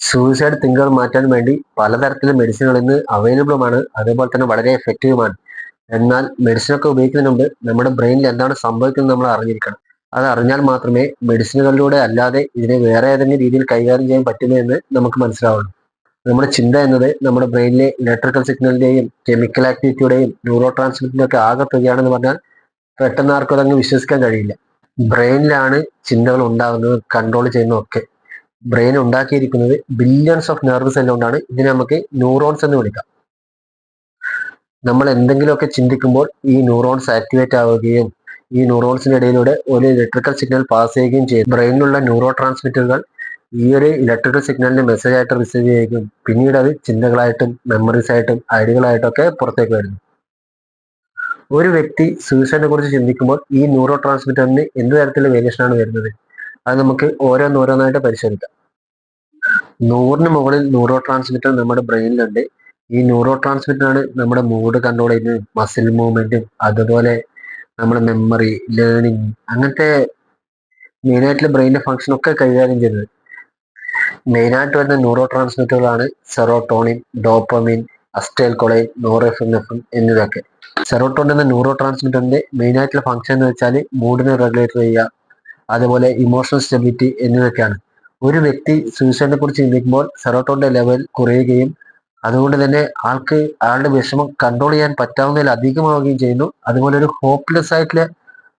Suicide തിങ്കുകൾ മാറ്റാൻ വേണ്ടി പലതരത്തിലെ മെഡിസിനുകൾ ഇന്ന് അവൈലബിളുമാണ് അതേപോലെ തന്നെ വളരെ എഫക്റ്റീവുമാണ് എന്നാൽ മെഡിസിനൊക്കെ ഉപയോഗിക്കുന്നതിന് മുമ്പ് നമ്മുടെ ബ്രെയിനിൽ എന്താണ് സംഭവിക്കുന്നത് നമ്മൾ അറിഞ്ഞിരിക്കണം. അത് അറിഞ്ഞാൽ മാത്രമേ മെഡിസിനുകളിലൂടെ അല്ലാതെ ഇതിനെ വേറെ ഏതെങ്കിലും രീതിയിൽ കൈകാര്യം ചെയ്യാൻ പറ്റുമോ എന്ന് നമുക്ക് മനസ്സിലാവുള്ളൂ. നമ്മുടെ ചിന്ത എന്നത് നമ്മുടെ ബ്രെയിനിലെ ഇലക്ട്രിക്കൽ സിഗ്നലിന്റെയും കെമിക്കൽ ആക്ടിവിറ്റിയുടെയും ന്യൂറോ ട്രാൻസ്മിറ്റിന്റെ ഒക്കെ ആകെ തുകയാണെന്ന് പറഞ്ഞാൽ പെട്ടെന്ന് ആർക്കും അതങ്ങ് വിശ്വസിക്കാൻ കഴിയില്ല. ബ്രെയിനിലാണ് ചിന്തകൾ ഉണ്ടാകുന്നത് കൺട്രോൾ ചെയ്യുന്നതൊക്കെ. ബ്രെയിൻ ഉണ്ടാക്കിയിരിക്കുന്നത് ബില്യൺസ് ഓഫ് നെർവ് സെൽ കൊണ്ടാണ്. ഇതിനെ നമുക്ക് ന്യൂറോൺസ് എന്ന് വിളിക്കാം. നമ്മൾ എന്തെങ്കിലുമൊക്കെ ചിന്തിക്കുമ്പോൾ ഈ ന്യൂറോൺസ് ആക്ടിവേറ്റ് ആവുകയും ഈ ന്യൂറോൺസിന്റെ ഇടയിലൂടെ ഒരു ഇലക്ട്രിക്കൽ സിഗ്നൽ പാസ് ചെയ്യുകയും ചെയ്യും. ബ്രെയിനിലുള്ള ന്യൂറോ ട്രാൻസ്മിറ്ററുകൾ ഈ ഒരു ഇലക്ട്രിക്കൽ സിഗ്നലിനെ മെസ്സേജ് ആയിട്ട് റിസീവ് ചെയ്യുകയും പിന്നീട് അത് ചിന്തകളായിട്ടും മെമ്മറീസ് ആയിട്ടും ഐഡിയകളായിട്ടും ഒക്കെ പുറത്തേക്ക് വരുന്നു. ഒരു വ്യക്തി സൂയിസൈഡിനെ കുറിച്ച് ചിന്തിക്കുമ്പോൾ ഈ ന്യൂറോ ട്രാൻസ്മിറ്ററിന് എന്ത് തരത്തിലുള്ള വേരിയേഷനാണ് വരുന്നത്? അത് നമുക്ക് ഓരോന്നോരോന്നായിട്ട് പരിശോധിക്കാം. നൂറിന് മുകളിൽ ന്യൂറോ ട്രാൻസ്മിറ്റർ നമ്മുടെ ബ്രെയിനിലുണ്ട് ഈ ന്യൂറോ ട്രാൻസ്മിറ്ററാണ് നമ്മുടെ മൂഡ് കൺട്രോൾ ചെയ്യുന്നത്. മസിൽ മൂവ്മെന്റും അതുപോലെ നമ്മുടെ മെമ്മറി ലേണിംഗ് അങ്ങനത്തെ മെയിനായിട്ടുള്ള ബ്രെയിനിന്റെ ഫങ്ഷൻ ഒക്കെ കൈകാര്യം ചെയ്യുന്നത്. മെയിനായിട്ട് വരുന്ന ന്യൂറോ ട്രാൻസ്മിറ്ററുകളാണ് serotonin dopamine acetylcholine norepinephrine എന്നിവയൊക്കെ. സെറോട്ടോണിൻ എന്ന ന്യൂറോ ട്രാൻസ്മിറ്ററിന്റെ മെയിനായിട്ടുള്ള ഫങ്ഷൻ എന്ന് വെച്ചാൽ മൂഡിനെ റെഗുലേറ്റ് ചെയ്യുക അതുപോലെ ഇമോഷണൽ സ്റ്റെബിലിറ്റി എന്നിവയൊക്കെയാണ്. ഒരു വ്യക്തി സൂയിസൈഡിനെ കുറിച്ച് ചിന്തിക്കുമ്പോൾ സെറോട്ടോണിന്റെ ലെവൽ കുറയുകയും അതുകൊണ്ട് തന്നെ ആൾക്ക് ആളുടെ വിഷമം കൺട്രോൾ ചെയ്യാൻ പറ്റാവുന്നതിൽ അധികമാവുകയും ചെയ്യുന്നു. അതുപോലെ ഒരു ഹോപ്പ്ലെസ് ആയിട്ടുള്ള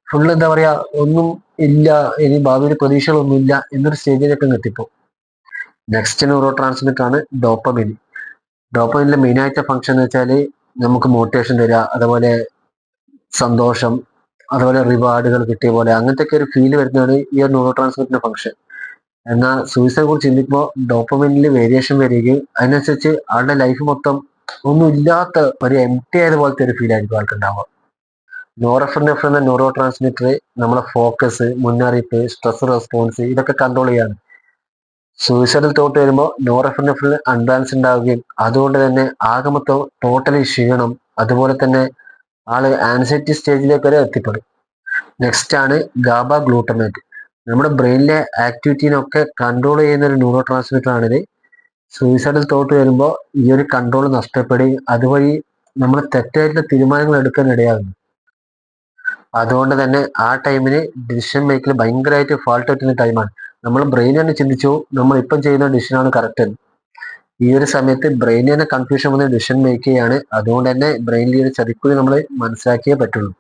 ഫുൾ എന്താ പറയാ ഒന്നും ഇല്ല ഇനി ഭാവിയിൽ പ്രതീക്ഷകളൊന്നും ഇല്ല എന്നൊരു സ്റ്റേജിലേക്ക് എത്തിപ്പോ നെക്സ്റ്റ് ന്യൂറോ ട്രാൻസ്മിറ്റർ ആണ് ഡോപ്പമിൻ ഡോപ്പമിനിലെ മെയിൻ ആയിട്ട് ഫംഗ്ഷൻ എന്ന് വെച്ചാൽ നമുക്ക് മോട്ടിവേഷൻ തരിക അതുപോലെ സന്തോഷം അതുപോലെ റിവാർഡുകൾ കിട്ടിയ പോലെ അങ്ങനത്തെ ഒക്കെ ഒരു ഫീൽ വരുന്നതാണ് ഈ ഒരു ന്യൂറോ ട്രാൻസ്മിറ്റിന്റെ ഫംഗ്ഷൻ എന്നാൽ സൂയിസൈഡ് കുറിച്ച് ചിന്തിക്കുമ്പോൾ ഡോപ്പമിനിൽ വേരിയേഷൻ വരികയും അതിനനുസരിച്ച് ആളുടെ ലൈഫ് മൊത്തം ഒന്നും ഇല്ലാത്ത ഒരു എം ടി ആയത് പോലത്തെ ഒരു ഫീൽ ആയിരിക്കും ആൾക്ക് ഉണ്ടാവുക. നോറഫിനെഫ് എന്ന ന്യൂറോ ട്രാൻസ്മിറ്റർ നമ്മളെ ഫോക്കസ് മുന്നറിയിപ്പ് സ്ട്രെസ് റെസ്പോൺസ് ഇതൊക്കെ കൺട്രോൾ ചെയ്യാണ്. സൂയിസൈഡൽ തോട്ട് വരുമ്പോൾ നോറഫിനെഫിൽ അൺബാലൻസ് ഉണ്ടാവുകയും അതുകൊണ്ട് തന്നെ ആകെ മൊത്തം ടോട്ടലി ക്ഷീണം അതുപോലെ തന്നെ ആൾ ആൻസൈറ്റി സ്റ്റേജിലേക്ക് വരെ എത്തിപ്പെടും. നെക്സ്റ്റ് ആണ് ഗാബ ഗ്ലൂട്ടമേറ്റ് നമ്മുടെ ബ്രെയിനിലെ ആക്ടിവിറ്റീനൊക്കെ കൺട്രോൾ ചെയ്യുന്ന ഒരു ന്യൂറോ ട്രാൻസ്മിറ്റർ ആണിത്. സൂയിസൈഡൽ തോട്ട് വരുമ്പോൾ ഈ ഒരു കൺട്രോൾ നഷ്ടപ്പെടുകയും അതുവഴി നമ്മൾ തെറ്റായിട്ടുള്ള തീരുമാനങ്ങൾ എടുക്കാൻ ഇടയാകുന്നു. അതുകൊണ്ട് തന്നെ ആ ടൈമിന് ഡിസിഷൻ മേക്കിൽ ഭയങ്കരമായിട്ട് ഫാൾട്ട് പറ്റുന്ന ടൈമാണ് നമ്മൾ ബ്രെയിൻ തന്നെ ചിന്തിച്ചു നമ്മൾ ഇപ്പം ചെയ്യുന്ന ഡിസിഷനാണ് കറക്റ്റ് എന്ന്. ഈ ഒരു സമയത്ത് ബ്രെയിനിന് തന്നെ കൺഫ്യൂഷൻ വന്ന് ഡിസിഷൻ മേക്ക് ചെയ്യാണ് അതുകൊണ്ട് തന്നെ ബ്രെയിനിൽ ഒരു ചതിക്കുഴി നമ്മൾ മനസ്സിലാക്കിയേ പറ്റുള്ളൂ.